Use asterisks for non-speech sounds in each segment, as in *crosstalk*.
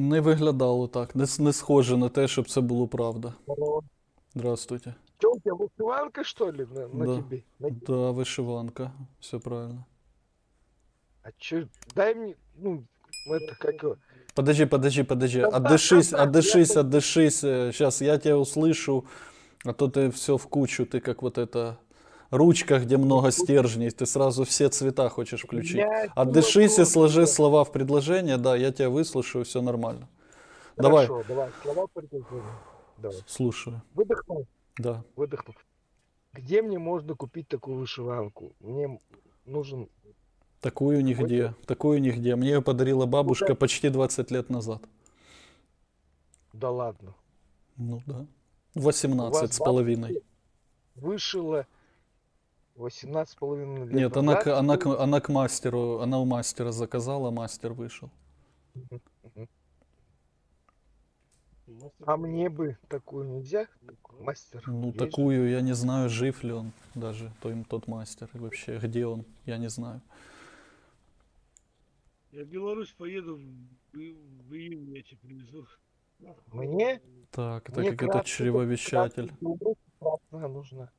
Не виглядало так, не, с- не схоже на те, щоб це було правда. Здравствуйте. Что у тебя вышиванка, что ли, на, на Да. тебе? На- Да, вишиванка, все правильно. А чё, дай мне, ну, это как его, Подожди, подожди, подожди. Да, Отдышись, да, да, отдышись, я- отдышись. Сейчас я тебя услышу, а то ты все в кучу. Ты как вот это ручка, где много стержней. Ты сразу все цвета хочешь включить. Отдышись и сложи слова в предложение. Да, я тебя выслушаю, все нормально. Давай, Хорошо, давай, слова предложения. Давай. слушаю. Выдохнул, Да. выдохнул. Где мне можно купить такую вышиванку? Мне нужен... Такую нигде, такую нигде. Мне ее подарила бабушка почти 20 лет назад. Да ладно. Ну да. У 18 вас с половиной. Вышила 18 с половиной лет Нет, она, назад. к- она, к- она к мастеру, она у мастера заказала, мастер вышел. А мне бы такую нельзя, мастер? Ну, Есть? такую я не знаю, жив ли он даже, то- тот мастер, и вообще, где он, я не знаю. Я в Беларусь поеду в, в июне, я тебе привезу. Мне? Так, это Мне как этот красная- чревовещатель. красная красная нужна.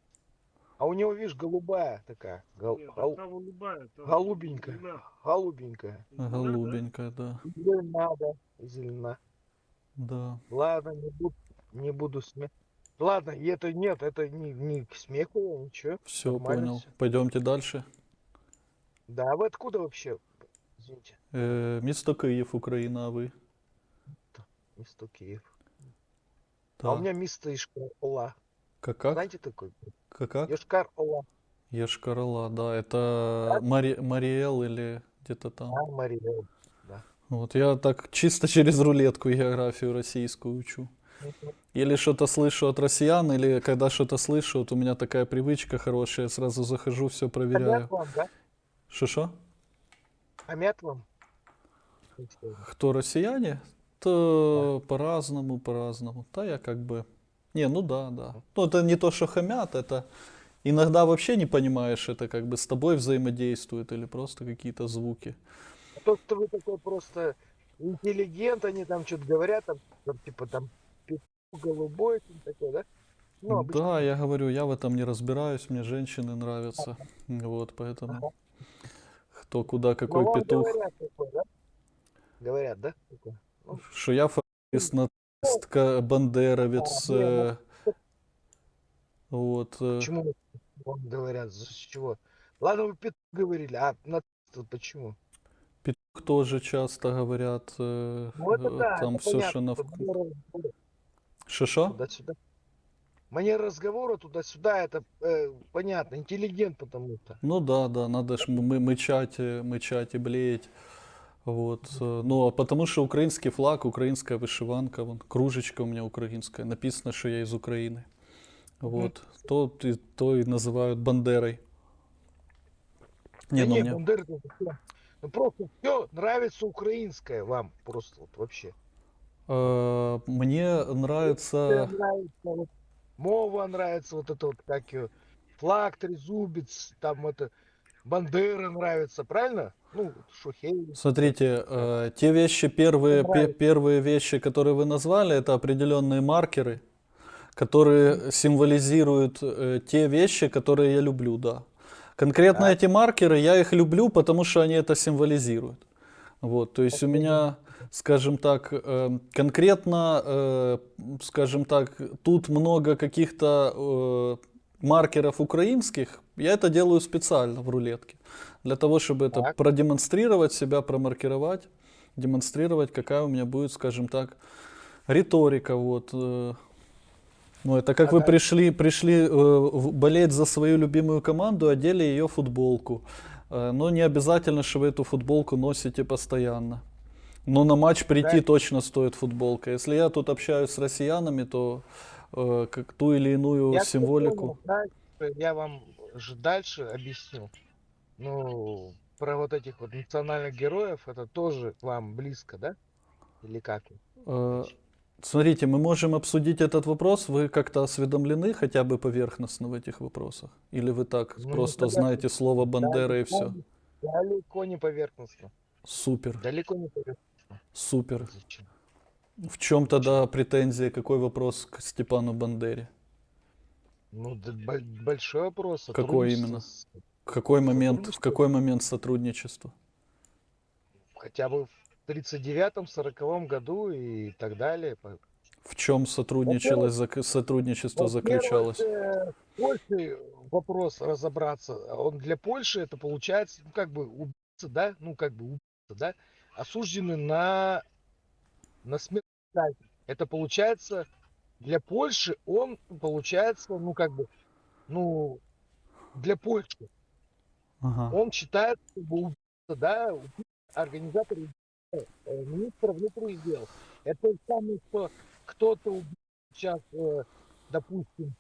А у него, видишь, голубая такая. гол- Нет, гол- голубая, там голубенькая. зелена. голубенькая. Зелена, да? Голубенькая, да. И Зелена, да. Зелена. Да. Ладно, не буду, не буду смех. Ладно, и это нет, это не, не к смеху, ничего. Все, понял. всё. Пойдемте дальше. Да, а вы откуда вообще? Извините, Э, место Киев, Украина, а вы? место Киев. А у Так. меня место Ишкар-Ола. Как? Знаете такой? Как? Ишкар-Ола. Ешкарала, да. Это Мари... Мариэл или где-то там. А, Мария. Вот я так чисто через рулетку географию российскую учу. Или что-то слышу от россиян, или когда что-то слышу, вот у меня такая привычка хорошая, сразу захожу, все проверяю. Амят вам, да? Вам? Кто россияне? То по-разному, по-разному. Да, я как бы... Не, ну да, да. Ну, это не то, что хамят, это... Иногда вообще не понимаешь, это как бы с тобой взаимодействует или просто какие-то звуки. А то, что вы такой просто интеллигент, они там что-то говорят, там, там, типа там голубой, там такой, да? Ну, обычно. Да, я говорю, я в этом не разбираюсь, мне женщины нравятся. Вот, поэтому кто куда Но какой петух. Говорят, да? Говорят, да? Такое? Что я фашист, нацист, ка- бандеровец. А, не, ну, э, Вот. э, Почему вам говорят? За чего? Ладно, вы петух говорили, а нацист вот почему? Петух тоже часто говорят. э, Ну это да, Там это все, понятно, что на это вкус. манера разговора Шишо? Туда-сюда. Манера разговора туда-сюда, это э, понятно, интеллигент потому что. Ну да, да, надо ж мы, мычать, мычать и блеять. Вот. э, Ну, а потому что украинский флаг, украинская вышиванка, вон, кружечка у меня украинская, написано, что я из Украины. Вот. То, и- то и называют Бандерой. Не, ну нет, мне... Всё. Ну просто все нравится украинское вам просто вот вообще. э, Мне нравится... Нравится вот мова нравится, вот это вот как её, флаг, трезубец, там это Бандера нравится, правильно? Ну, Шухевич. Смотрите, э, те вещи, первые, пе- первые вещи, которые вы назвали, это определенные маркеры, которые символизируют э, те вещи, которые я люблю, да. Конкретно Так. эти маркеры, я их люблю, потому что они это символизируют. Вот, то есть у меня, скажем так, э, конкретно, э, скажем так, тут много каких-то э, маркеров украинских, я это делаю специально в рулетке, для того, чтобы это Так. продемонстрировать себя, промаркировать, демонстрировать, какая у меня будет, скажем так, риторика. Вот. э. Ну, это как вы Ага. пришли, пришли э, болеть за свою любимую команду, одели ее футболку. Э, но не обязательно, что вы эту футболку носите постоянно. Но на матч прийти Да. точно стоит футболка. Если я тут общаюсь с россиянами, то э, как ту или иную Я символику. я вам же дальше объясню. Ну, про вот этих вот национальных героев, это тоже вам близко, да? Или как? Э, Смотрите, мы можем обсудить этот вопрос. Вы как-то осведомлены хотя бы поверхностно в этих вопросах? Или вы так Ну, просто никогда знаете слово Бандера и все? Далеко не поверхностно. Супер, Далеко не поверхностно. супер. В чем тогда претензия, какой вопрос к Степану Бандере? Ну, да большой вопрос. Какой сотрудничество именно? с- Какой момент, в какой момент сотрудничества? хотя бы в 39-м, 40 году и так далее. В чем сотрудничалось, зак- сотрудничество Во-первых, заключалось? э, Польши вопрос разобраться. Он для Польши это получается, ну, как бы убийца, да, ну, как бы убийца, да, осуждены на, на смерть. Это получается для Польши он получается, ну, как бы, ну, для Польши. Ага. Он считается как бы убийца, да, организатор э, министра внутренних дел. Это то же самое, что кто-то убил сейчас, э, допустим,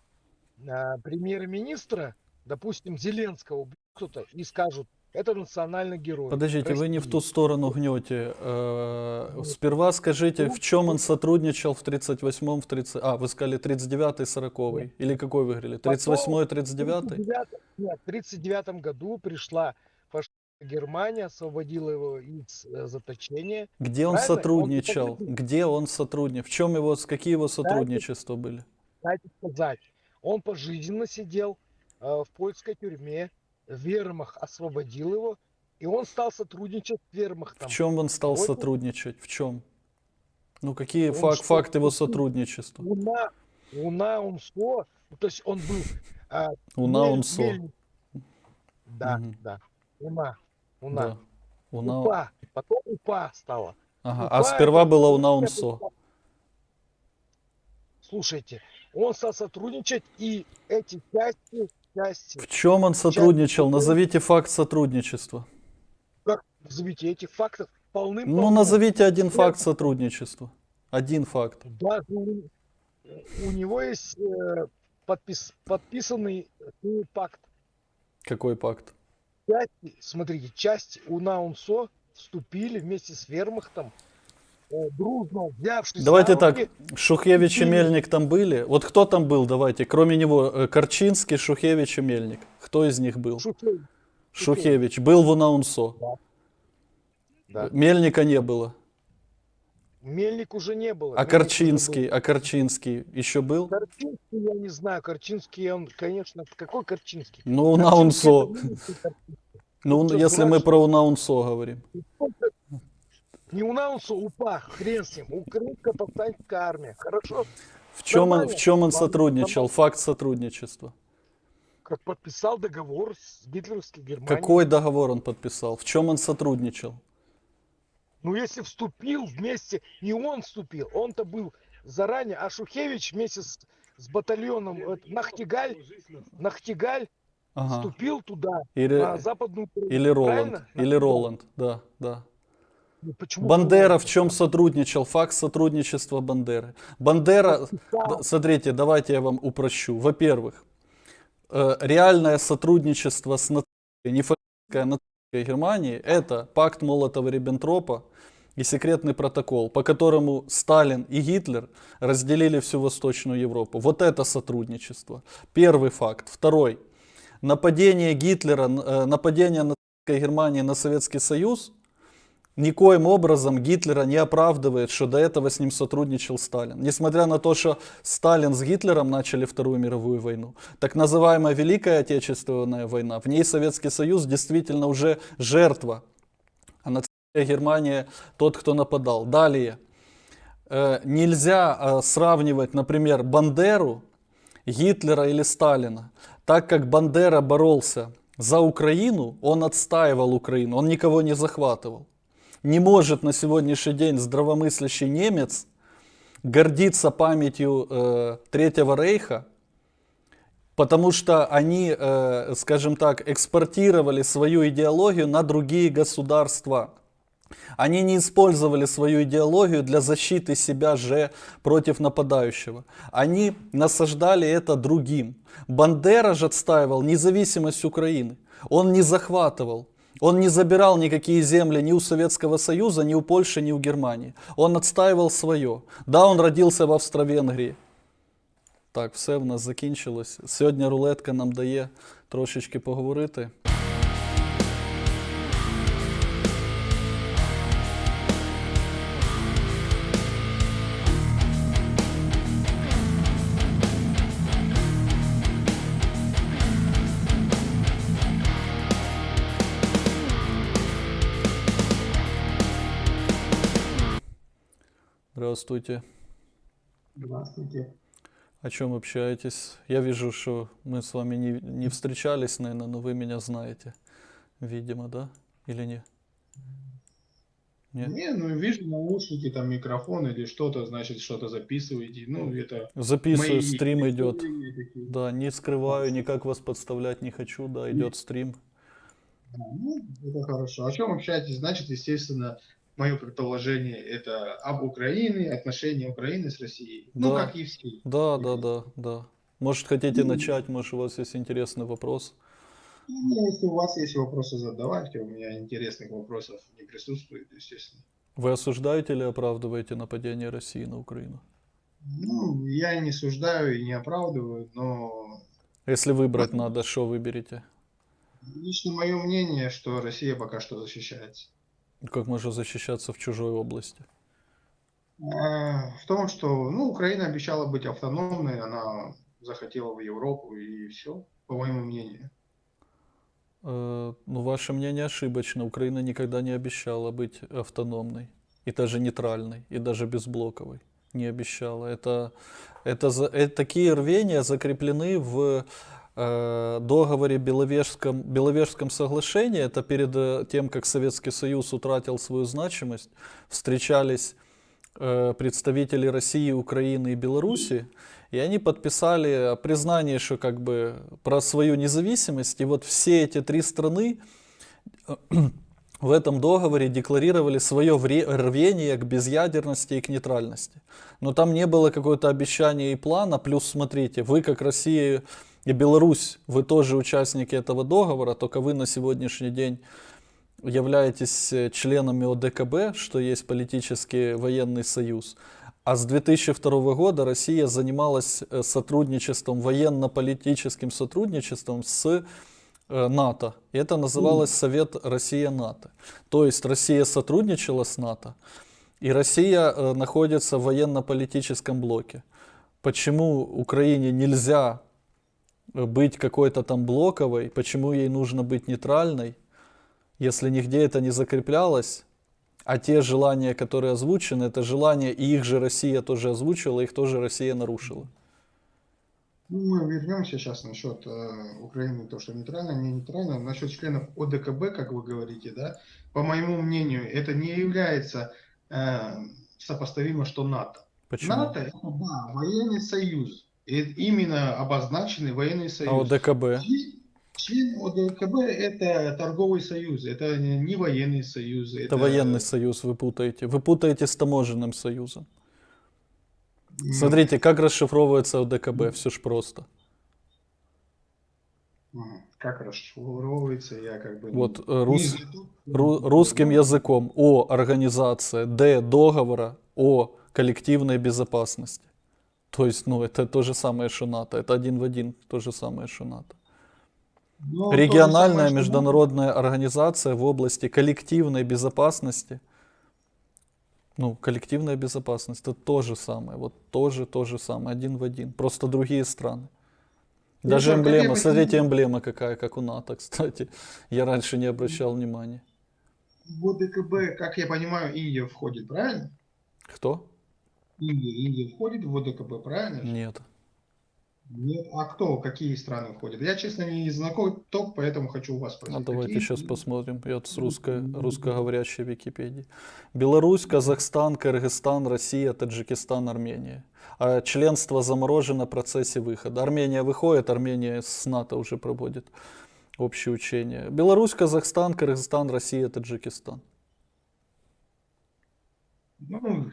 э, премьер-министра, допустим, Зеленского убьет кто-то и скажут, это национальный герой. Подождите, вы не в России». ту сторону гнете. Э, Сперва скажите, в чем он сотрудничал в 38-м, в 30... А, вы сказали 39-й, 40-й. Или какой вы говорили? 38-й, 39-й? 39 Нет, в 39 году пришла фашистская Германия, освободила его из э, заточения. Где он Правильно? Он сотрудничал? сотрудничал. Где он сотрудничал? В чем его, какие его сотрудничества были? Кстати сказать, он пожизненно сидел э, в польской тюрьме, Вермах освободил его, и он стал сотрудничать с Вермахтом. В чем он стал он- сотрудничать? В чем? Ну, какие Он фак- что, факты его сотрудничества? Уна, Уна, он что? Ну, То есть он был... а, Уна, Мель- он со. Мельник. Да, Мгм. да. Уна. Уна. Да. Уна... Упа. Потом упа стала. Ага. Упа А сперва это была Уна, со. Слушайте, он стал сотрудничать, и эти части, части, В чем он сотрудничал? Сейчас- Назовите факт сотрудничества. как назовите, этих фактов полным Ну, назовите один факт сотрудничества. Один факт. Даже у, у него есть э, подпис, подписанный ними пакт. Какой пакт? Части, смотрите, часть УНАУНСО вступили вместе с Вермахтом, дружно взявшись Давайте так, руки. Шухевич и. Мельник там были? Вот кто там был, давайте, кроме него, э, Корчинский, Шухевич и Мельник. Кто из них был? Шухевич, Шухевич. Был в Унаунсо. да. Мельника не было. Мельник уже не было. А Мельник Корчинский, а Корчинский еще был? был. Корчинский я не знаю. Корчинский, он, конечно, какой Корчинский? Ну, Унаунсо. Ну, если мы про Унаунсо говорим. Не УНАУНСО, УПА, хрен с ним. Украинская повстанческая армия. Хорошо? В чем он, в чем он сотрудничал? Факт сотрудничества. Как подписал договор с гитлеровской Германией. Какой договор он подписал? В чем он сотрудничал? Ну, если вступил вместе, не он вступил, он-то был заранее, а Шухевич вместе с, с батальоном э, Нахтигаль, Нахтигаль Ага. вступил туда, Или, на западную Украину. или Роланд. Правильно? Или. Роланд, да, да. Ну, почему Бандера в чем сотрудничал? Факт сотрудничества Бандеры. Бандера, Подписал. д- смотрите, давайте я вам упрощу. Во-первых, э, реальное сотрудничество с нацистской, не фашистской, а нацистской Германией – это пакт Молотова-Риббентропа и секретный протокол, по которому Сталин и Гитлер разделили всю Восточную Европу. Вот это сотрудничество. Первый факт. Второй. Нападение Гитлера, э, нападение нацистской Германии на Советский Союз никоим образом Гитлера не оправдывает, что до этого с ним сотрудничал Сталин. Несмотря на то, что Сталин с Гитлером начали Вторую мировую войну, так называемая Великая Отечественная война, в ней Советский Союз действительно уже жертва, а нацистская Германия тот, кто нападал. Далее. Э, Нельзя э, сравнивать, например, Бандеру, Гитлера или Сталина, так как Бандера боролся за Украину, он отстаивал Украину, он никого не захватывал. Не может на сегодняшний день здравомыслящий немец гордиться памятью э, Третьего Рейха, потому что они, э, скажем так, экспортировали свою идеологию на другие государства. Они не использовали свою идеологию для защиты себя же против нападающего. Они насаждали это другим. Бандера же отстаивал независимость Украины. Он не захватывал. Он не забирал никакие земли ни у Советского Союза, ни у Польши, ни у Германии. Он отстаивал свое. Да, он родився в Австро-Венгрії. Так, все в нас закінчилось. Сьогодні рулетка нам дає трошечки поговорити. Здравствуйте. Здравствуйте. О чем общаетесь? Я вижу, что мы с вами не, не встречались, наверное, но вы меня знаете. Видимо, да? Или нет? Нет? Не, ну вижу наушники, там микрофон или что-то, значит, что-то записываете. Ну, это Записываю, мои стрим идет. такие. Да, не скрываю, никак вас подставлять не хочу, да, идет стрим. Ну, это хорошо. О чем общаетесь? Значит, естественно, мое предположение это об Украине, отношения Украины с Россией. Ну, Да. как и все. Да, да, да, да. Может, хотите начать, может, у вас есть интересный вопрос? Ну, если у вас есть вопросы, задавайте. У меня интересных вопросов не присутствует, естественно. Вы осуждаете или оправдываете нападение России на Украину? Ну, я не суждаю и не оправдываю, но Если выбрать надо, что выберете? лично мое мнение, что Россия пока что защищается. Как можно защищаться в чужой области? А, В том, что ну, Украина обещала быть автономной, она захотела в Европу и все, по моему мнению. Э, Ну, ваше мнение ошибочно. Украина никогда не обещала быть автономной, и даже нейтральной, и даже безблоковой. Не обещала. Это, это, за- э, такие рвения закреплены в договоре Беловежском, Беловежском соглашении. Это перед э, тем, как Советский Союз утратил свою значимость, встречались э, представители России, Украины и Беларуси, и они подписали признание, что как бы про свою независимость. И вот все эти три страны э, *clears throat* в этом договоре декларировали свое рвение к безъядерности и к нейтральности. Но там не было какого-то обещания и плана. Плюс, смотрите, вы как Россия и Беларусь, вы тоже участники этого договора, только вы на сегодняшний день являетесь э, членами ОДКБ, что есть политический военный союз. А с 2002 года Россия занималась э, сотрудничеством, военно-политическим сотрудничеством с э, НАТО. И это называлось Совет Россия-НАТО. То есть Россия сотрудничала с НАТО, и Россия находится в военно-политическом блоке. Почему Украине нельзя быть какой-то там блоковой, почему ей нужно быть нейтральной, если нигде это не закреплялось, а те желания, которые озвучены, это желания, и их же Россия тоже озвучила, их тоже Россия нарушила. Ну, мы вернемся сейчас насчет э, Украины, то, что нейтрально, не нейтрально. Насчет членов ОДКБ, как вы говорите, да, по моему мнению, это не является э, сопоставимо, что НАТО. Почему? НАТО это, да, военный союз. Именно обозначенный военный А союз. ОДКБ? Член- ОДКБ это торговый союз, это не военный союз. Это военный союз вы путаете. Вы путаете с таможенным союзом. м, Смотрите, как расшифровывается ОДКБ, все ж просто. Как расшифровывается, я как бы... Вот э, не рус- ру- русским языком О организация, Д договора о коллективной безопасности. То есть, ну, это то же самое, что НАТО. Это один в один то же самое, что НАТО. Но Региональная самое, что международная организация в области коллективной безопасности. Ну, коллективная безопасность это то же самое. Вот тоже то же самое, один в один. Просто другие страны. Ну, Даже эмблема, смотрите, эмблема какая, как у НАТО, *laughs* кстати. Я раньше не обращал внимания. В ОДКБ, как я понимаю, Индия входит, правильно? Кто? Индия, Индия входит в ОДКБ, правильно? Нет. Нет. А кто, какие страны входят? Я, честно, не знаком, только поэтому хочу у вас спросить. А давайте какие сейчас посмотрим. Я с русско- Мгм. русскоговорящей Википедии. Беларусь, Казахстан, Кыргызстан, Россия, Таджикистан, Армения. А членство заморожено в процессе выхода. Армения выходит, Армения с НАТО уже проводит общее учение. Беларусь, Казахстан, Кыргызстан, Россия, Таджикистан. Ну,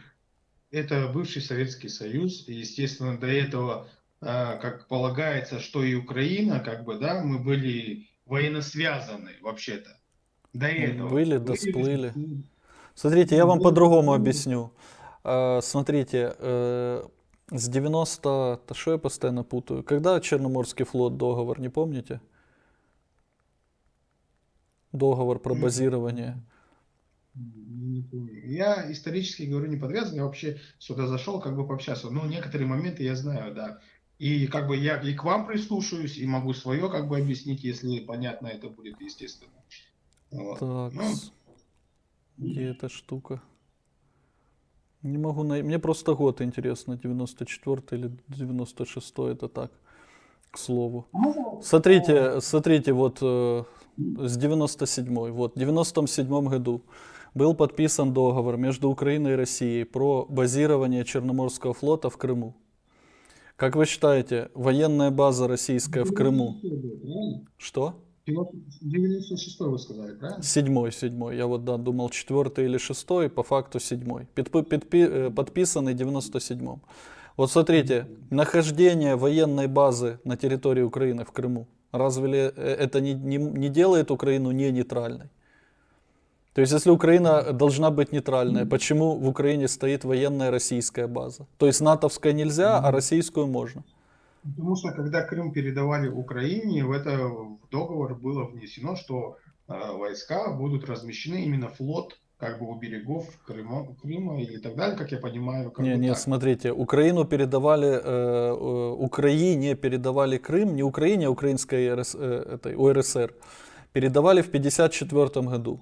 это бывший Советский Союз, и, естественно, до этого, а, как полагается, что и Украина, как бы, да, мы были военно связаны, вообще-то. До этого. Были, да сплыли. Смотрите, я вам по-другому объясню. А, Смотрите, э, с 90... Да что я постоянно путаю? Когда Черноморский флот договор, не помните? Договор про базирование. Не помню. Я исторически говорю не подвязан, я вообще сюда зашел как бы пообщаться. Ну, некоторые моменты я знаю, да. И как бы я и к вам прислушаюсь, и могу свое как бы объяснить, если понятно это будет, естественно. Вот. Так, Ну, где эта штука? Не могу найти. Мне просто год интересно, 94 или 96 это так, к слову. Ну, Смотрите, смотрите, вот э, с 97 вот, в 97 году был подписан договор между Украиной и Россией про базирование Черноморского флота в Крыму. Как вы считаете, военная база российская в Крыму? 96-й год, правильно? Что? 96 вы сказали, правильно? Седьмой, седьмой. Я вот да, думал четвертый или шестой, по факту седьмой. Подпи- подпи- э, подписанный в 97-м. Вот смотрите, нахождение военной базы на территории Украины в Крыму, разве э, это не, не, не делает Украину не нейтральной? То есть, если Украина должна быть нейтральной, почему в Украине стоит военная российская база? То есть, натовская нельзя, а российскую можно. Потому что когда Крым передавали Украине, в это в договор было внесено, что э, войска будут размещены именно флот как бы у берегов Крыма, Крыма и так далее, как я понимаю. Как Не, не, так. смотрите, Украину передавали, э, э, Украине передавали Крым, не Украине, а украинской РС, э, этой, УРСР, передавали в 54 году.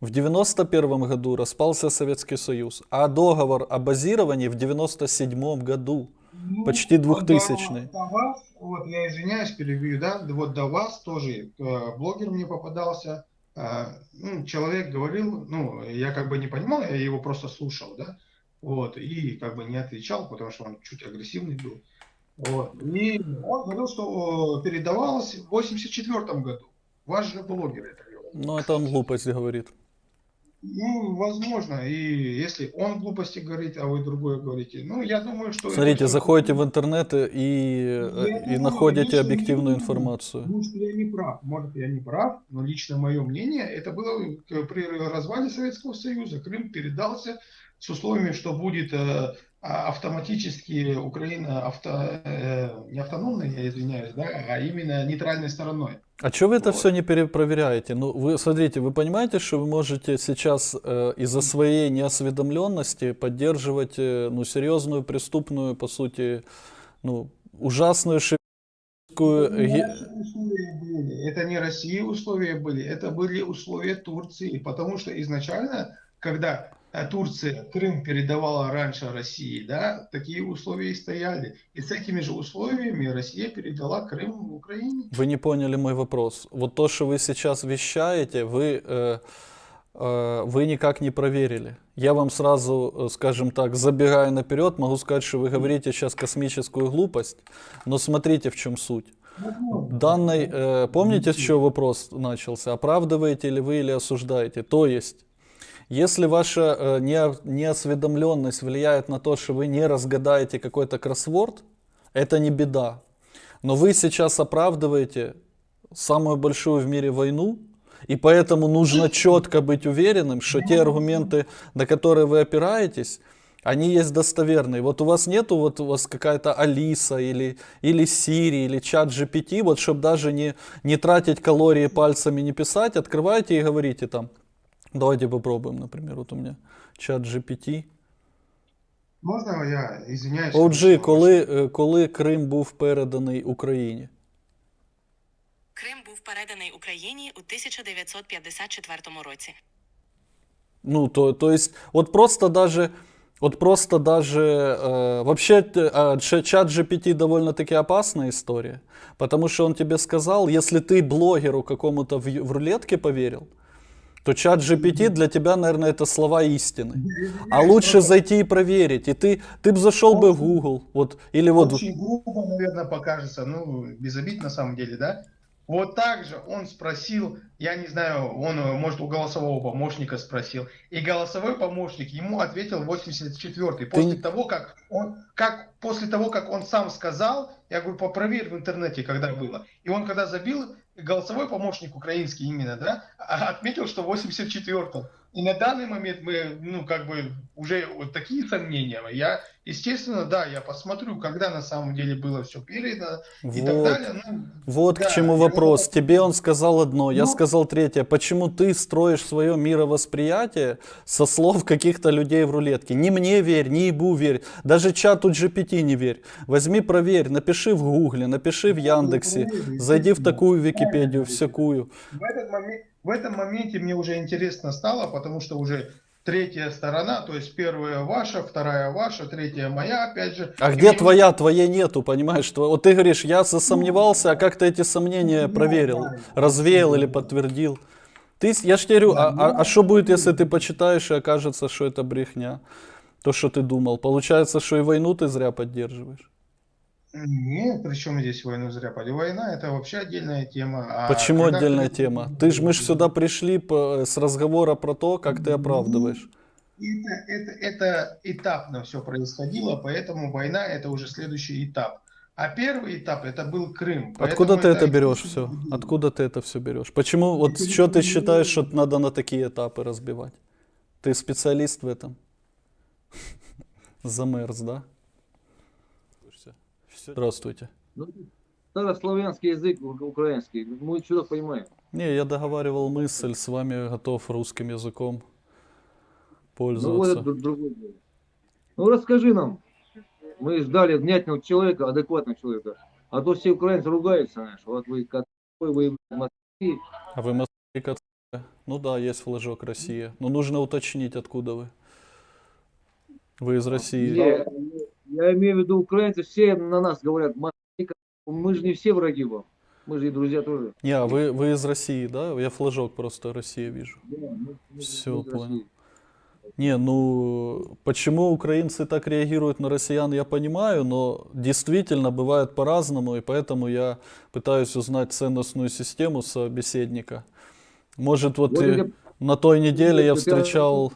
В 91 году распался Советский Союз, а договор о базировании в 97 году. Ну, почти 2000-й. До, до вас, вот я извиняюсь, перебью, да, вот до вас тоже э, блогер мне попадался, э, ну, человек говорил, ну, я как бы не понимал, я его просто слушал, да, вот, и как бы не отвечал, потому что он чуть агрессивный был, вот, и он говорил, что передавалось в 84 году, ваш же блогер это говорил. Ну, это он глупость говорит. Ну, возможно, и если он глупости говорит, а вы другое говорите, ну, я думаю, что... это Смотрите, всё- заходите в интернет и, э, Я и думаю, находите объективную я- информацию. Может, я не прав, может, я не прав, но лично мое мнение, это было при развале Советского Союза. Крым передался с условиями, что будет э, автоматически Украина авто, э, не автономной, я извиняюсь, да, а именно нейтральной стороной. А что вы это Вот. все не перепроверяете? Ну, вы смотрите, вы понимаете, что вы можете сейчас э, из-за своей неосведомленности поддерживать э, ну, серьезную преступную, по сути, ну, ужасную шивскую... Это не это России условия были, это были условия Турции, потому что изначально, когда Турция Крым передавала раньше России, да, такие условия и стояли. И с этими же условиями Россия передала Крым Украине. Вы не поняли мой вопрос. Вот то, что вы сейчас вещаете, вы, э, э, вы никак не проверили. Я вам сразу, э, скажем так, забегая наперед, могу сказать, что вы говорите сейчас космическую глупость, но смотрите, в чем суть. Данный, э, помните, с чего вопрос начался? Оправдываете ли вы или осуждаете? То есть, если ваша э, нео- неосведомленность влияет на то, что вы не разгадаете какой-то кроссворд, это не беда. Но вы сейчас оправдываете самую большую в мире войну, и поэтому нужно четко быть уверенным, что те аргументы, на которые вы опираетесь, они есть достоверные. Вот у вас нету, вот у вас какая-то Алиса или, или Siri, или чат GPT, вот чтобы даже не, не тратить калории пальцами, не писать, открывайте и говорите там, давайте попробуем, например, вот у меня чат GPT. Можна я извиняюсь? OG, конечно, коли, е, коли Крим був переданий Україні? Крим був переданий Україні у 1954 році. Ну, то, то есть, вот просто даже, вот просто даже, э, вообще, ч- чат GPT довольно-таки опасная история, потому что он тебе сказал, если ты блогеру какому-то в, в рулетке поверил, то чат GPT для тебя, наверное, это слова истины. А лучше зайти и проверить. И ты, ты бы зашел бы в Google, вот, или вот... Очень грубо, наверное, покажется, ну, без обид на самом деле, да? Вот так же он спросил, я не знаю, он, может, у голосового помощника спросил, и голосовой помощник ему ответил 84-й, после не- того, как он, как, после того, как он сам сказал, я говорю, попроверь в интернете, когда было, и он когда забил, голосовой помощник украинский именно, да, а- отметил, что в 84-м. И на данный момент мы, ну, как бы, уже вот такие сомнения. Я, естественно, да, я посмотрю, когда на самом деле было все передано и так Вот. далее. Ну, Вот да, к чему вопрос. вот- Тебе он сказал одно, я Ну. сказал третье. Почему ты строишь свое мировосприятие со слов каких-то людей в рулетке? Не мне верь, не ебу верь, даже чату GPT не верь. Возьми, проверь, напиши в Гугле, напиши в Ну, Яндексе, зайди в такую Википедию, всякую. в, этот момент, в этом моменте мне уже интересно стало, потому что уже третья сторона, то есть первая ваша, вторая ваша, третья моя, опять же. А где мне твоя? Твоей нету, понимаешь? Тво- Вот ты говоришь, я засомневался, а как ты эти сомнения проверил? Развеял или подтвердил? Ты, я ж тебе говорю, а- а а что будет, если ты почитаешь и окажется, что это брехня? То, что ты думал. Получается, что и войну ты зря поддерживаешь. Нет, при чем здесь войну зря поди? Война это вообще отдельная тема. а Почему когда отдельная тема? Ты ж мы ж сюда пришли по- с разговора про то, как ты оправдываешь. Это, это, это этапно все происходило, поэтому война это уже следующий этап. А первый этап это был Крым. Откуда ты это это берешь все? Откуда ты это все берешь? Почему, вот что ты считаешь, что надо на такие этапы разбивать? Ты специалист в этом? *laughs* Замерз, да? Здравствуйте. Ну, старославянский язык ук- украинский. Мы что понимаем. Не, я договаривал мысль, с вами готов русским языком Ну, вот пользоваться. это друг- другое дело. Ну, расскажи нам. Мы ждали внятного человека, адекватного человека. А то все украинцы ругаются, знаешь. Вот вы какой вы Москве. А вы Москве? Ну да, есть флажок России. Но нужно уточнить, откуда вы. Вы из России. Я, я имею в виду, украинцы все на нас говорят, «Москве, мы же не все враги вам. Мы же и друзья тоже. Не, а вы, вы из России, да? Я флажок просто Россия вижу. Да, мы- Всё, мы понял. России. Не, ну почему украинцы так реагируют на россиян, я понимаю, но действительно бывает по-разному, и поэтому я пытаюсь узнать ценностную систему собеседника. Может, вот Вот и я- на той неделе я это- встречал,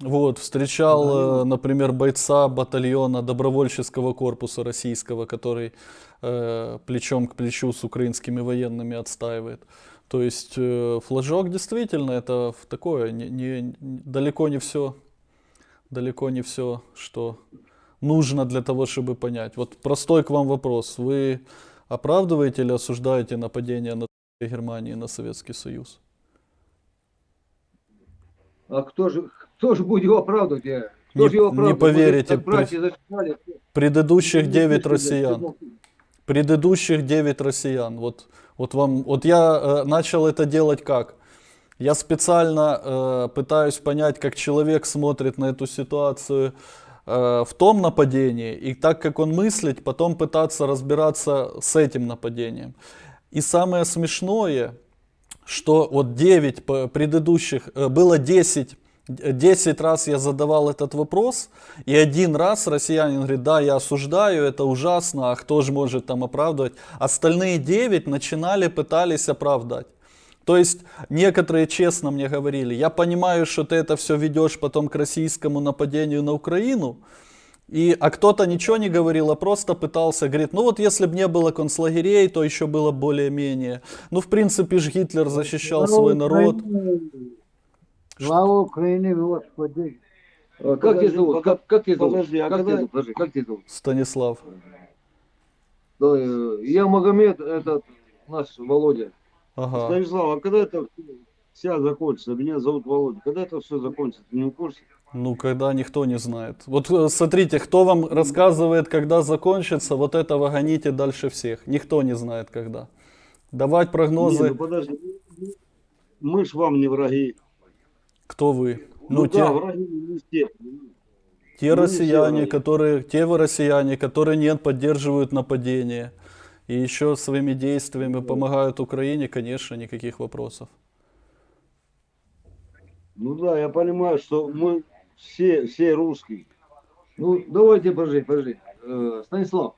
вот, встречал, э, например, бойца батальона добровольческого корпуса российского, который э, плечом к плечу с украинскими военными отстаивает. То есть э, флажок действительно это такое, не, не- не- далеко не все, далеко не все, что нужно для того, чтобы понять. Вот простой к вам вопрос. Вы оправдываете или осуждаете нападение на Германии на Советский Союз? А кто же, кто же будет его оправдывать? Кто Не- же его не оправдывает? поверите, зашивали. Предыдущих 9 Слушай, россиян. предыдущих 9 россиян. Вот, вот вам, вот я э, начал это делать как? Я специально э, пытаюсь понять, как человек смотрит на эту ситуацию э, в том нападении, и так как он мыслит, потом пытаться разбираться с этим нападением. И самое смешное, что вот 9 по- предыдущих, э, было 10, 10 раз я задавал этот вопрос, и один раз россиянин говорит, да, я осуждаю, это ужасно, а кто же может там оправдывать? Остальные 9 начинали, пытались оправдать. То есть некоторые честно мне говорили, я понимаю, что ты это все ведешь потом к российскому нападению на Украину, и, а кто-то ничего не говорил, а просто пытался, говорит, ну вот если бы не было концлагерей, то еще было более-менее. Ну, в принципе же Гитлер защищал свой народ. Слава Украине, Господи. А Как тебя зовут? Как, как тебя зовут? подожди, а как когда- тебя зовут? Подожди, как тебя зовут? Станислав. Да, э, Я Магомед, этот наш Володя. Ага. Станислав, а когда это вся закончится? Меня зовут Володя. Когда это все закончится? Ты не в курсе? Ну, когда никто не знает. Вот э, смотрите, кто вам рассказывает, когда закончится, вот этого гоните дальше всех. Никто не знает, когда. Давать Не, прогнозы, ну подожди. Мы ж вам не враги. Кто вы? Ну, Ну, да, те, враги не все. те ну, не россияне, все. которые, те вы россияне, которые нет, поддерживают нападение. И еще своими действиями помогают Украине, конечно, никаких вопросов. Ну да, я понимаю, что мы все, все русские. Ну, давайте, подожди, подожди. Э, Станислав,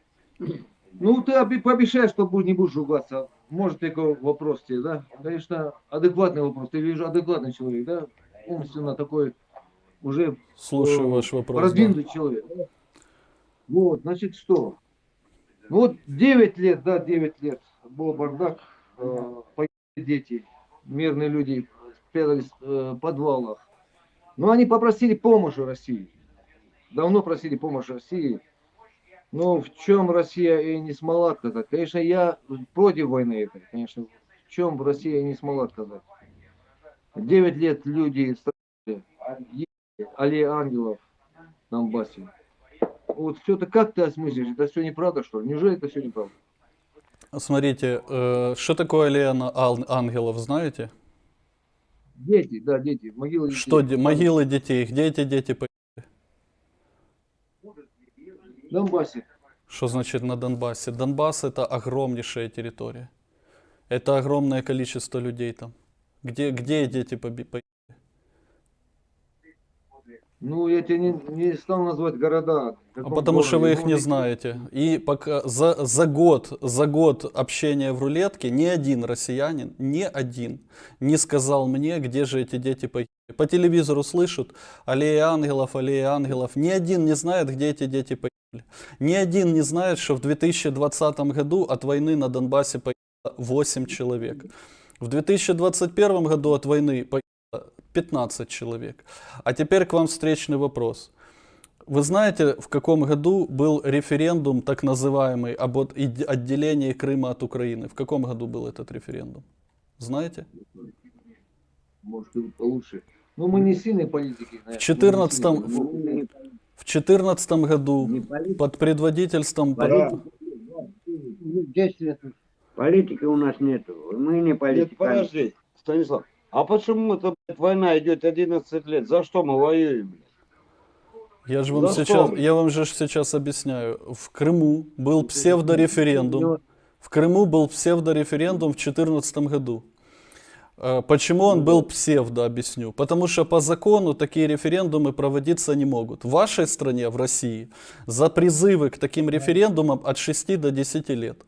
ну ты обе- пообещай, что не будешь ругаться. Может, такой вопрос тебе, да? Конечно, адекватный вопрос. Ты вижу адекватный человек, да? Умственно такой уже Слушаю Э, ваш вопрос. да. продвинутый человек. да? Вот, значит, что? Ну вот 9 лет, да, 9 лет был бардак, э, погибли дети, мирные люди спрятались э, в подвалах. Но они попросили помощи России. Давно просили помощи России. Но в чем Россия и не смогла отказать? Конечно, я против войны этой. Конечно, в чем Россия не смогла отказать? 9 лет люди страдали, аллеи ангелов в Донбассе. Вот все это как ты осмыслишь? Это все неправда, что ли? Неужели это все неправда? Смотрите, э, что такое аллея на- ан- ангелов, знаете? Дети, да, дети, могилы детей. Что, де- могилы детей? Где эти дети? по- В Донбассе. Что значит на Донбассе? Донбасс это огромнейшая территория. Это огромное количество людей там. Где, где дети поби- по- Ну, я тебе не, не стал назвать города. А потому что вы городе. их не знаете. И пока за, за год, за год общения в рулетке ни один россиянин, ни один не сказал мне, где же эти дети погибли. По телевизору слышат аллея ангелов, аллея ангелов. Ни один не знает, где эти дети погибли. Ни один не знает, что в 2020 году от войны на Донбассе погибло 8 человек. В 2021 году от войны погибло 15 человек. А теперь к вам встречный вопрос. Вы знаете, в каком году был референдум, так называемый, об отделении Крыма от Украины? В каком году был этот референдум? Знаете? Может, получше. Ну, мы не сильные политики. В 14 В 2014 году под предводительством... Ну, 10 лет. Политики у нас нету. Мы не Нет, политики. подожди, Станислав. А почему это блядь, война идет 11 лет? За что мы воюем? блядь? Я же вам За сейчас, что? я вам же сейчас объясняю. В Крыму был псевдореферендум. В Крыму был псевдореферендум в 2014 году. Э, Почему он был псевдо, объясню. Потому что по закону такие референдумы проводиться не могут. В вашей стране, в России, за призывы к таким референдумам от 6 до 10 лет.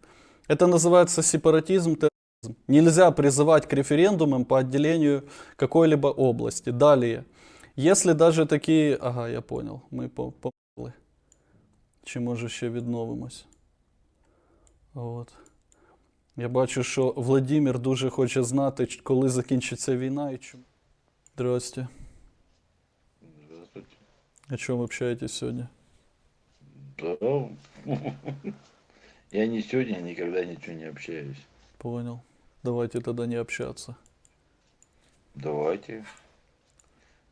Это называется сепаратизм, терроризм. Нельзя призывать к референдумам по отделению какой-либо области. Далее. Если даже такі. Ага, я понял. Ми по- помогли. Чи може ще відновимось? От. Я бачу, що Владимир дуже хоче знати, ч- коли закінчиться війна і чому. Здрасте. Здравствуйте. О чому общаетесь сьогодні? Да. *laughs* Я не сегодня никогда ничего не общаюсь. Понял. Давайте тогда не общаться. Давайте.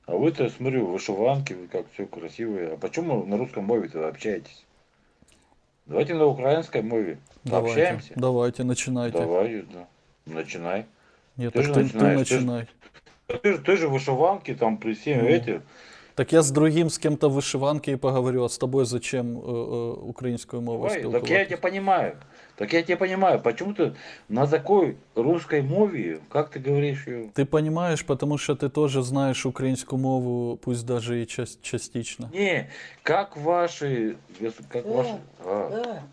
А вы-то, я смотрю, вышиванки, вы как все красивые. А почему на русском мове-то вы общаетесь? Давайте на украинской мове. Давайте, Общаемся? давайте, начинайте. Давай, да. Начинай. Нет, Ты же ты, ты начинаешь, ты начинай. Ты, же- ты же вышиванки там при всем Ну. эти. Так я з другим з кем-то в вишиванки і поговорю, а з тобою зачем е, е, українською мовою Давай, так спілкуватися? я тебя понимаю. Так я тебя понимаю. Почему ты на такой русской мове, как ты говоришь ее? Ты понимаешь, потому что ты тоже знаешь украинскую мову, пусть даже и час- частично. Не, как ваши, гос- как Да, ваши, а, Да.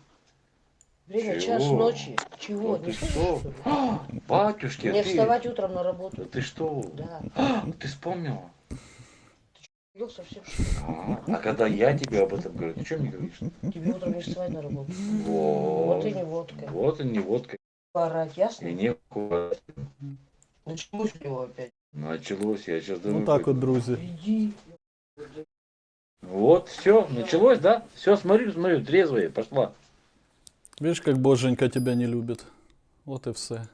Время Чего? час ночи. Чего? Да Не ты слышишь, что? что ли? А, *gasps* батюшки, Мне ты, вставать утром на работу. да ты что? Да. А, *gasps* ты вспомнила? Ну, совсем? А, а когда я тебе об этом говорю, ты что мне говоришь? Тебе утром не вставать на работу. Вот, Вот и не водка. вот и не водка, Орать, ясно? и не курать. Началось у него опять. Началось, я сейчас думаю. Ну так пойду. от, друзі. Иди. Вот, все, началось, да? Все, смотрю, смотрю, трезвая, пошла. Видишь, как Боженька тебя не любит. Вот и все.